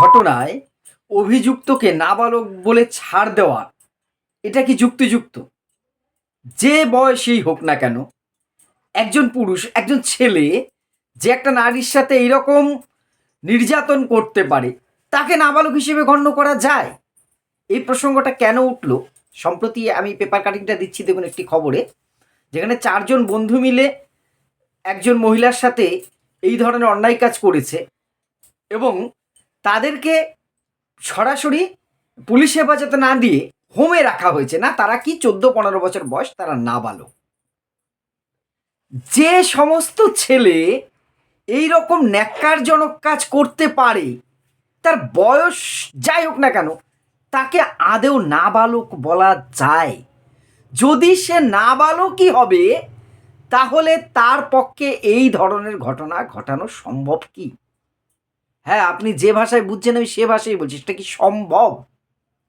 ঘটনায় অভিযুক্তকে নাবালক বলে ছাড় দেওয়া, এটা কি যুক্তিযুক্ত? যে বয়সেই হোক না কেন, একজন পুরুষ, একজন ছেলে যে একটা নারীর সাথে এইরকম নির্যাতন করতে পারে, তাকে নাবালক হিসেবে গণ্য করা যায়? এই প্রসঙ্গটা কেন উঠল? সম্প্রতি আমি পেপার কাটিংটা দিচ্ছি, দেখুন একটি খবরে, যেখানে চারজন বন্ধু মিলে একজন মহিলার সাথে এই ধরনের অন্যায় কাজ করেছে এবং তাদেরকে সরাসরি পুলিশ হেফাজতে না দিয়ে হোমে রাখা হয়েছে না, তারা কি চোদ্দ পনেরো বছর বয়স তারা না নাবালক। যে সমস্ত ছেলে এই রকম ন্যাক্কারজনক কাজ করতে পারে, তার বয়স যাই হোক না কেন, তাকে আদেও নাবালক বলা যায়। যদি সে নাবালকই হবে, তাহলে তার পক্ষে এই ধরনের ঘটনা ঘটানো সম্ভব কি? হ্যাঁ আপনি যে ভাষায় বুঝছেন, আমি সে ভাষায় বলছি। সেটা কি সম্ভব?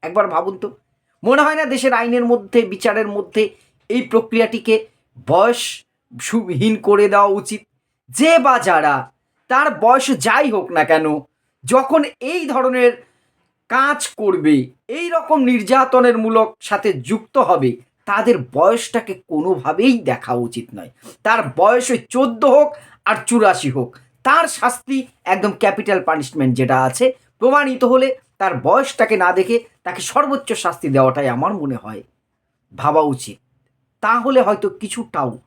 একবার ভাবুন তো। মনে হয় না দেশের আইনের মধ্যে, বিচারের মধ্যে এই প্রক্রিয়াটিকে বয়স সুহীন করে দেওয়া উচিত? যে বা যারা, তার বয়স যাই হোক না কেন, যখন এই ধরনের কাজ করবে, এই রকম নির্যাতনের মূলক সাথে যুক্ত হবে, তাদের বয়সটাকে কোনোভাবেই দেখা উচিত নয়। তার বয়স চোদ্দ হোক আর চুরাশি হোক। তার শাস্তি একদম ক্যাপিটাল পানিশমেন্ট যেটা আছে, প্রমাণিত হলে তার বয়সটাকে না দেখে তাকে সর্বোচ্চ শাস্তি দেওয়াটাই আমার মনে হয়। ভাবা উচিত। তাহলে হয়তো কিছুটাও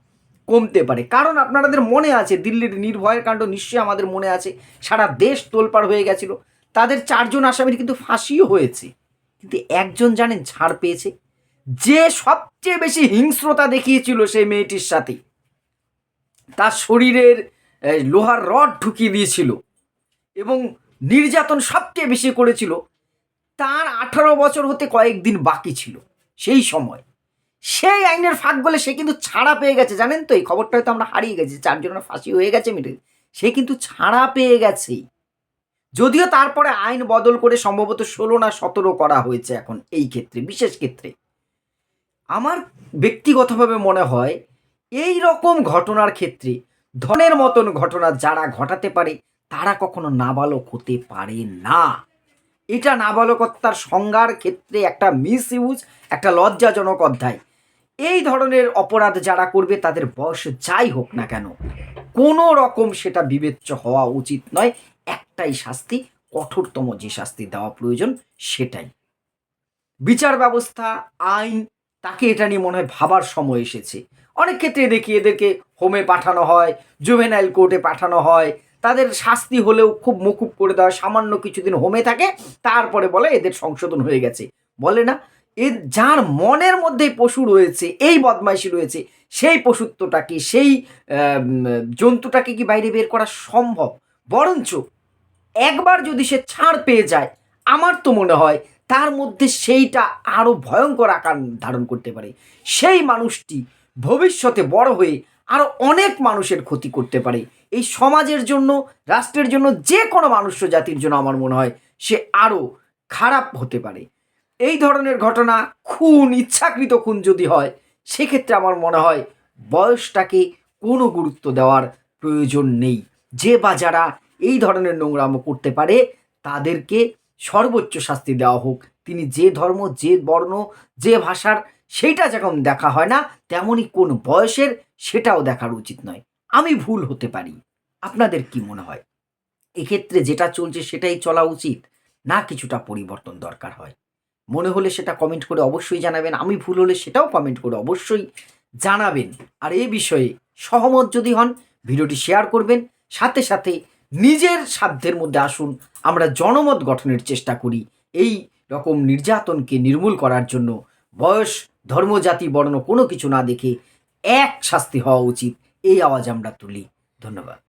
কমতে পারে। কারণ আপনাদের মনে আছে, দিল্লির নির্ভয়ের কাণ্ড নিশ্চয়ই আমাদের মনে আছে। সারা দেশ তোলপাড় হয়ে গেছিল। তাদের চারজন আসামির কিন্তু ফাঁসিও হয়েছে। কিন্তু একজন জানেন ছাড় পেয়েছে? যে সবচেয়ে বেশি হিংস্রতা দেখিয়েছিল সেই মেয়েটির সাথে। তার শরীরের লোহার রড ঢুকিয়ে দিয়েছিল এবং নির্যাতন সবচেয়ে বেশি করেছিল, তার আঠারো বছর হতে কয়েকদিন বাকি ছিল সেই সময়। সেই আইনের ফাঁক বলে সে কিন্তু ছাড়া পেয়ে গেছে, জানেন তো? এই খবরটা হয়তো আমরা হারিয়ে গেছি, চারজনের ফাঁসি হয়ে গেছে মিটে সে কিন্তু ছাড়া পেয়ে গেছে। যদিও তারপরে আইন বদল করে সম্ভবত ষোলো না সতেরো করা হয়েছে এখন এই ক্ষেত্রে, বিশেষ ক্ষেত্রে। আমার ব্যক্তিগতভাবে মনে হয়, এই রকম ঘটনার ক্ষেত্রে ধনের মতন ঘটনা যারা ঘটাতে পারে, তারা কখনো নাবালক হতে পারে না। এটা নাবালকত্বার সংজ্ঞার ক্ষেত্রে একটা মিস ইউজ একটা লজ্জাজনক অধ্যায়। এই ধরনের অপরাধ যারা করবে, তাদের বয়স যাই হোক না কেন, কোনো রকম সেটা বিবেচ্য হওয়া উচিত নয়। একটাই শাস্তি, কঠোরতম যে শাস্তি দেওয়া প্রয়োজন, সেটাই। বিচার ব্যবস্থা, আইন, তাকে এটা নিয়ে মনে হয় ভাবার সময় এসেছে। অনেক ক্ষেত্রে দেখি এদেরকে হোমে পাঠানো হয়, জুভেনাইল কোর্টে পাঠানো হয়। তাদের শাস্তি হলেও খুব মকুব করে দেওয়া সামান্য কিছুদিন হোমে থাকে, তারপরে বলে এদের সংশোধন হয়ে গেছে। বলে না, এ যার মনের মধ্যে পশু রয়েছে, এই বদমাইশি রয়েছে, সেই পশুত্বটাকে সেই জন্তুটাকে কি বাইরে বের করা সম্ভব? বরঞ্চ একবার যদি সে ছাড় পেয়ে যায়, আমার তো মনে হয় তার মধ্যে সেইটা আরও ভয়ঙ্কর আকার ধারণ করতে পারে। সেই মানুষটি ভবিষ্যতে বড় হয়ে আরও অনেক মানুষের ক্ষতি করতে পারে। এই সমাজের জন্য, রাষ্ট্রের জন্য যে কোনো মানুষ জাতির জন্য আমার মনে হয় সে আরও খারাপ হতে পারে। এই ধরনের ঘটনা খুন, ইচ্ছাকৃত খুন যদি হয়, সেক্ষেত্রে আমার মনে হয় বয়সটাকে কোনো গুরুত্ব দেওয়ার প্রয়োজন নেই। যে বা যারা এই ধরনের নোংরামো করতে পারে, তাদেরকে সর্বোচ্চ শাস্তি দেওয়া হোক। তিনি যে ধর্ম, যে বর্ণ, যে ভাষার, সেইটা যখন দেখা হয় না, তেমনই কোন বয়সের সেটাও দেখার উচিত নয়। আমি ভুল হতে পারি। আপনাদের কি মনে হয়? এক্ষেত্রে যেটা চলছে সেটাই চলা উচিত না কিছুটা পরিবর্তন দরকার হয়? মনে হলে সেটা কমেন্ট করে অবশ্যই জানাবেন। আমি ভুল হলে সেটাও কমেন্ট করে অবশ্যই জানাবেন। আর এই বিষয়ে সহমত যদি হন, ভিডিওটি শেয়ার করবেন। সাথে সাথে নিজের সাধ্যের মধ্যে আসুন। আমরা জনমত গঠনের চেষ্টা করি। এই রকম নির্যাতনকে নির্মূল করার জন্য বয়স, ধর্ম, জাতি, বর্ণ কোনো কিছু না দেখে এক শাস্তি হওয়া উচিত। এই আওয়াজ আমরা তুলি। ধন্যবাদ।